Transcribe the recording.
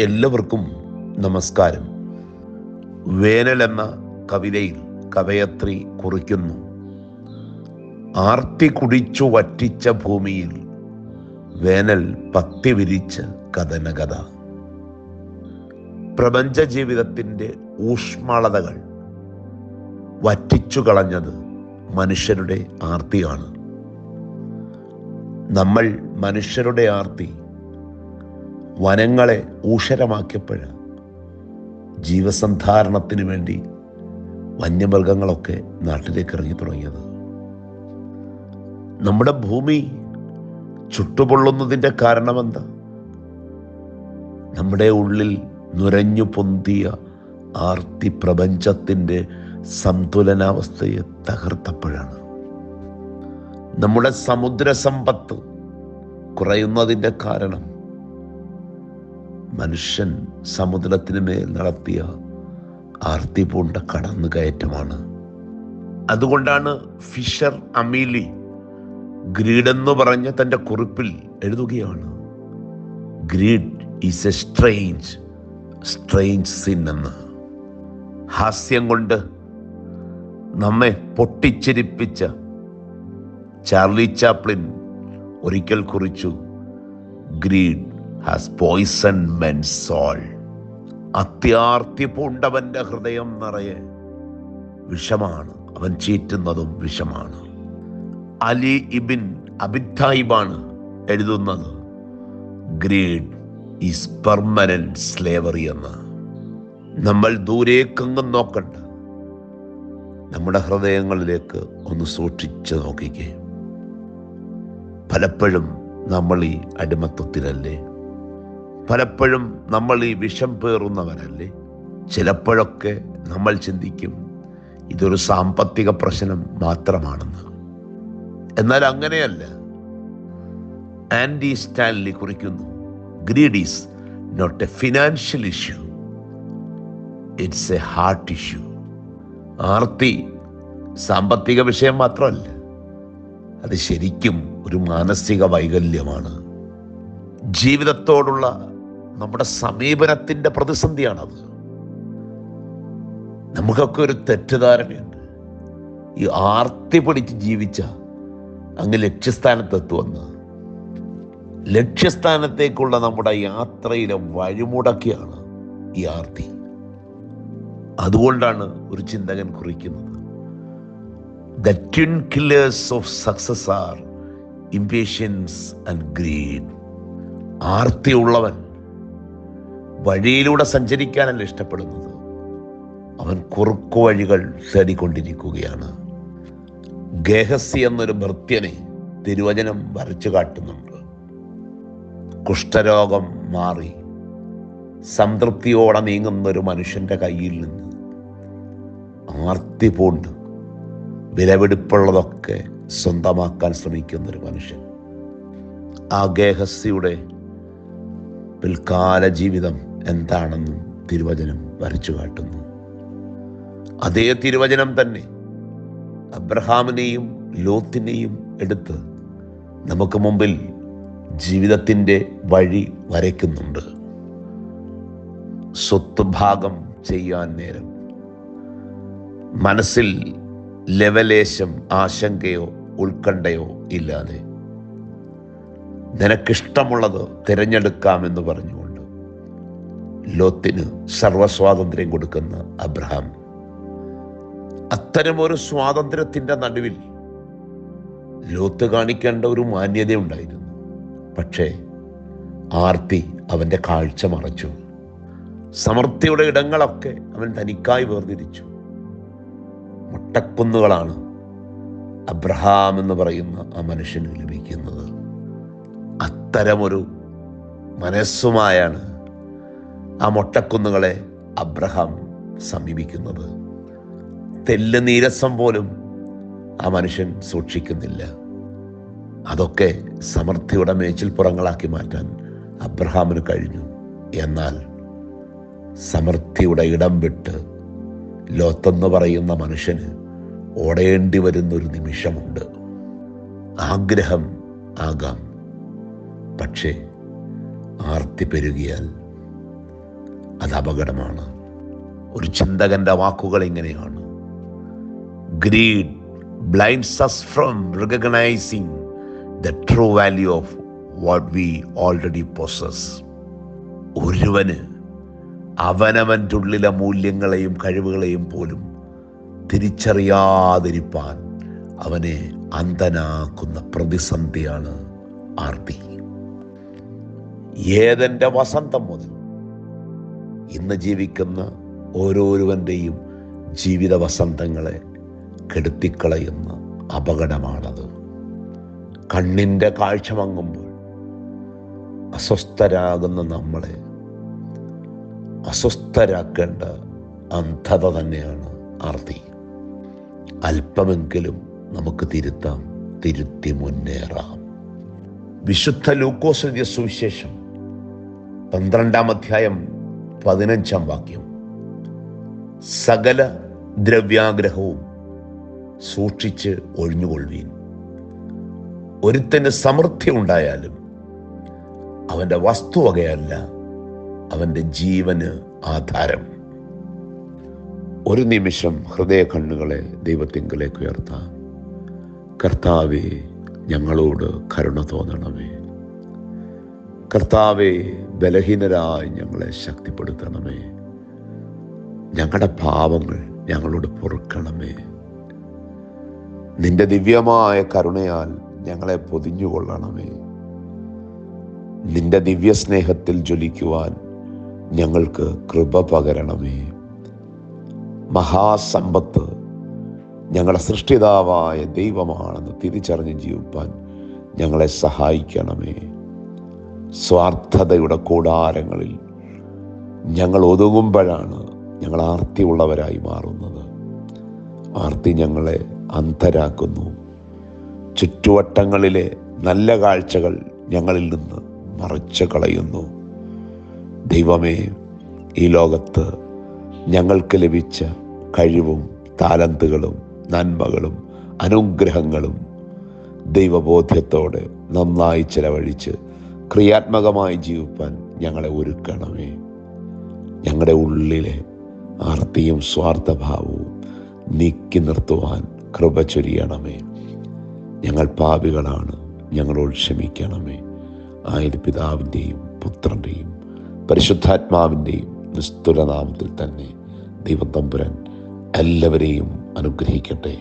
എല്ലാവർക്കും നമസ്കാരം. വേനൽ എന്ന കവിതയിൽ കവയത്രി കുറിക്കുന്നു. ആർത്തി കുടിച്ചു വറ്റിച്ച ഭൂമിയിൽ വേനൽ പത്തി വിരിച്ച കഥനകഥ. പ്രപഞ്ച ജീവിതത്തിന്റെ ഊഷ്മളതകൾ വറ്റിച്ചു കളഞ്ഞത് മനുഷ്യരുടെ ആർത്തിയാണ്. നമ്മൾ മനുഷ്യരുടെ ആർത്തി വനങ്ങളെ ഊഷരമാക്കിയപ്പോഴ ജീവസന്ധാരണത്തിന് വേണ്ടി വന്യമൃഗങ്ങളൊക്കെ നാട്ടിലേക്ക് ഇറങ്ങി തുടങ്ങിയത് നമ്മുടെ ഭൂമി ചുട്ടുപൊള്ളുന്നതിന്റെ കാരണമെന്താ? നമ്മുടെ ഉള്ളിൽ നുരഞ്ഞു പൊന്തിയ ആർത്തി പ്രപഞ്ചത്തിന്റെ സന്തുലനാവസ്ഥയെ തകർത്തപ്പോഴാണ്. നമ്മുടെ സമുദ്ര സമ്പത്ത് കുറയുന്നതിന്റെ കാരണം മനുഷ്യൻ സമുദ്രത്തിന് മേൽ നടത്തിയ ആർത്തി പൂണ്ട കടന്നുകയറ്റമാണ്. അതുകൊണ്ടാണ് ഫിഷർ അമീലി ഗ്രീഡ് എന്ന് പറഞ്ഞ തന്റെ കുറിപ്പിൽ എഴുതുകയാണ്. Greed is a strange strange sin എന്ന്. ഹാസ്യം കൊണ്ട് നമ്മെ പൊട്ടിച്ചിരിപ്പിച്ച ചാർലി ചാപ്ലിൻ ഒരിക്കൽ കുറിച്ചു greed has poison men soul അത്യാർത്തി ഹൃദയം നിറയെ വിഷമാണ്. അവൻ ചീറ്റുന്നതും വിഷമാണ്. അലി ഇബിൻ അബിദ്ധായിബാണ് എഴുതുന്നത്. ഗ്രീഡ് ഈസ് പെർമനന്റ് സ്ലേവറി എന്ന്. നമ്മൾ ദൂരേക്കെങ്ങും നോക്കണ്ട നമ്മുടെ ഹൃദയങ്ങളിലേക്ക് ഒന്ന് സൂക്ഷിച്ച് നോക്കിക്കേ. പലപ്പോഴും നമ്മൾ ഈ അടിമത്വത്തിലല്ലേ പലപ്പോഴും നമ്മൾ ഈ വിഷം പേറുന്നവരല്ലേ? ചിലപ്പോഴൊക്കെ നമ്മൾ ചിന്തിക്കും ഇതൊരു സാമ്പത്തിക പ്രശ്നം മാത്രമാണെന്ന്. എന്നാൽ അങ്ങനെയല്ല. ആൻഡി സ്റ്റാൻലി കുറിക്കുന്നു greed is not a financial issue it's a heart issue ആർത്തി സാമ്പത്തിക വിഷയം മാത്രമല്ല അത് ശരിക്കും ഒരു മാനസിക വൈകല്യമാണ്. ജീവിതത്തോടുള്ള നമ്മുടെ സമീപനത്തിന്റെ പ്രതിസന്ധിയാണത്. നമുക്കൊക്കെ ഒരു തെറ്റിദ്ധാരണയുണ്ട്. ഈ ആർത്തി പിടിച്ച് ജീവിച്ച അങ്ങ് ലക്ഷ്യസ്ഥാനത്തെത്തുമെന്ന്. ലക്ഷ്യസ്ഥാനത്തേക്കുള്ള നമ്മുടെ യാത്രയിലെ വഴിമുടക്കിയാണ് ഈ ആർത്തി. അതുകൊണ്ടാണ് ഒരു ചിന്തകൻ കുറിക്കുന്നത്. The twin killers of success are impatience and greed ആർത്തിയുള്ളവൻ വഴിയിലൂടെ സഞ്ചരിക്കാനല്ല ഇഷ്ടപ്പെടുന്നത്. അവൻ കുറുക്കു വഴികൾ തേടിക്കൊണ്ടിരിക്കുകയാണ്. ഗേഹസി എന്നൊരു ഭൃത്യനെ തിരുവചനം വരച്ചു കാട്ടുന്നുണ്ട്. കുഷ്ഠരോഗം മാറി. സംതൃപ്തിയോടെ നീങ്ങുന്ന ഒരു മനുഷ്യന്റെ കയ്യിൽ നിന്ന് ആർത്തി പൂണ്ട് വിലപിടിപ്പുള്ളതൊക്കെ സ്വന്തമാക്കാൻ ശ്രമിക്കുന്ന ഒരു മനുഷ്യൻ. ആ ഗേഹസിയുടെ പിൽക്കാല ജീവിതം എന്താണെന്നും തിരുവചനം വരച്ചു കാട്ടുന്നു. അതേ തിരുവചനം തന്നെ അബ്രഹാമിനെയും ലോത്തിനെയും എടുത്ത് നമുക്ക് മുമ്പിൽ ജീവിതത്തിന്റെ വഴി വരയ്ക്കുന്നുണ്ട്. സ്വത്ത് ഭാഗം ചെയ്യാൻ നേരം. മനസ്സിൽ ലവലേശം ആശങ്കയോ ഉത്കണ്ഠയോ ഇല്ലാതെ. നിനക്കിഷ്ടമുള്ളത് തിരഞ്ഞെടുക്കാമെന്ന് പറഞ്ഞുകൊണ്ട് ലോത്തിന് സർവസ്വാതന്ത്ര്യം കൊടുക്കുന്ന അബ്രഹാം. അത്തരമൊരു സ്വാതന്ത്ര്യത്തിന്റെ നടുവിൽ ലോത്ത് കാണിക്കേണ്ട ഒരു മാന്യതയുണ്ടായിരുന്നു. പക്ഷേ ആർത്തി അവന്റെ കാഴ്ച മറച്ചു. സമൃദ്ധിയുടെ ഇടങ്ങളൊക്കെ അവൻ തനിക്കായി വേർതിരിച്ചു. മുട്ടക്കുന്നുകളാണ് അബ്രഹാം എന്ന് പറയുന്ന ആ മനുഷ്യന് ലഭിക്കുന്നത്. അത്തരമൊരു മനസ്സുമായാണ് ആ മൊട്ടക്കുന്നുകളെ അബ്രഹാം സമീപിക്കുന്നത്. തെല്ല് നീരസം പോലും ആ മനുഷ്യൻ സൂക്ഷിക്കുന്നില്ല. അതൊക്കെ സമൃദ്ധിയുടെ മേച്ചിൽപ്പുറങ്ങളാക്കി മാറ്റാൻ അബ്രഹാമിന് കഴിഞ്ഞു. എന്നാൽ സമൃദ്ധിയുടെ ഇടം വിട്ട് ലോത്തെന്ന് പറയുന്ന മനുഷ്യന് ഓടേണ്ടി വരുന്നൊരു നിമിഷമുണ്ട്. ആഗ്രഹം ആകാം. പക്ഷേ ആർത്തി പെരുകിയാൽ അത് അപകടമാണ്. ഒരു ചിന്തകന്റെ വാക്കുകൾ ഇങ്ങനെയാണ്. Greed blinds us from recognising the true value of what we already possess ഒരുവന് അവനവന്റെ ഉള്ളിലെ മൂല്യങ്ങളെയും കഴിവുകളെയും പോലും തിരിച്ചറിയാതിരിപ്പാൻ അവനെ അന്ധനാക്കുന്ന പ്രതിസന്ധിയാണ് ആർത്തി ഏതെന്റെ വസന്തം മുതൽ ഇന്ന് ജീവിക്കുന്ന ഓരോരുവന്റെയും ജീവിത വസന്തങ്ങളെ കെടുത്തിക്കളയുന്ന അപകടമാണത്. കണ്ണിന്റെ കാഴ്ച മങ്ങുമ്പോൾ അസ്വസ്ഥരാകുന്ന നമ്മളെ അസ്വസ്ഥരാക്കേണ്ട അന്ധത തന്നെയാണ് ആർത്തി. അല്പമെങ്കിലും നമുക്ക് തിരുത്താം തിരുത്തി മുന്നേറാം. വിശുദ്ധ ലൂക്കോസ് സുവിശേഷം പന്ത്രണ്ടാം അധ്യായം പതിനഞ്ചാം വാക്യം. സകല ദ്രവ്യാഗ്രഹവും സൂക്ഷിച്ച് ഒഴിഞ്ഞുകൊള്ളുവീൻ. ഒരുത്തന് സമൃദ്ധി ഉണ്ടായാലും അവന്റെ വസ്തുവകയല്ല അവന്റെ ജീവന് ആധാരം. ഒരു നിമിഷം ഹൃദയ കണ്ണുകളെ ദൈവത്തിങ്കിലേക്ക് ഉയർത്താം. കർത്താവെ ഞങ്ങളോട് കരുണ തോന്നണമേ. കർത്താവെ ബലഹീനരായി ഞങ്ങളെ ശക്തിപ്പെടുത്തണമേ. ഞങ്ങളുടെ പാവങ്ങൾ ഞങ്ങളോട് പൊറുക്കണമേ. നിന്റെ ദിവ്യമായ കരുണയാൽ ഞങ്ങളെ പൊതിഞ്ഞുകൊള്ളണമേ. നിന്റെ ദിവ്യ സ്നേഹത്തിൽ ജ്വലിക്കുവാൻ ഞങ്ങൾക്ക് കൃപ പകരണമേ. മഹാസമ്പത്ത് ഞങ്ങളുടെ സൃഷ്ടിതാവായ ദൈവമാണെന്ന് തിരിച്ചറിഞ്ഞ് ജീവിപ്പാൻ ഞങ്ങളെ സഹായിക്കണമേ. സ്വാർത്ഥതയുടെ കൂടാരങ്ങളിൽ ഞങ്ങൾ ഒതുങ്ങുമ്പോഴാണ് ഞങ്ങൾ ആർത്തിയുള്ളവരായി മാറുന്നത്. ആർത്തി ഞങ്ങളെ അന്ധരാക്കുന്നു. ചുറ്റുവട്ടങ്ങളിലെ നല്ല കാഴ്ചകൾ ഞങ്ങളിൽ നിന്ന് മറച്ചു കളയുന്നു. ദൈവമേ ഈ ലോകത്ത് ഞങ്ങൾക്ക് ലഭിച്ച കഴിവും താലന്തുകളും നന്മകളും അനുഗ്രഹങ്ങളും ദൈവബോധ്യത്തോടെ നന്നായി ചെലവഴിച്ച് ക്രിയാത്മകമായി ജീവിപ്പാൻ ഞങ്ങളെ ഒരുക്കണമേ. ഞങ്ങളുടെ ഉള്ളിലെ ആർത്തിയും സ്വാർത്ഥഭാവവും നീക്കി നിർത്തുവാൻ കൃപ ചൊരിയണമേ. ഞങ്ങൾ പാപികളാണ് ഞങ്ങളോട് ക്ഷമിക്കണമേ. ആയത് പിതാവിന്റെയും പുത്രന്റെയും പരിശുദ്ധാത്മാവിന്റെയും നിസ്തുലനാമത്തിൽ തന്നെ ദൈവം തമ്പുരൻ എല്ലാവരെയും അനുഗ്രഹിക്കട്ടെ.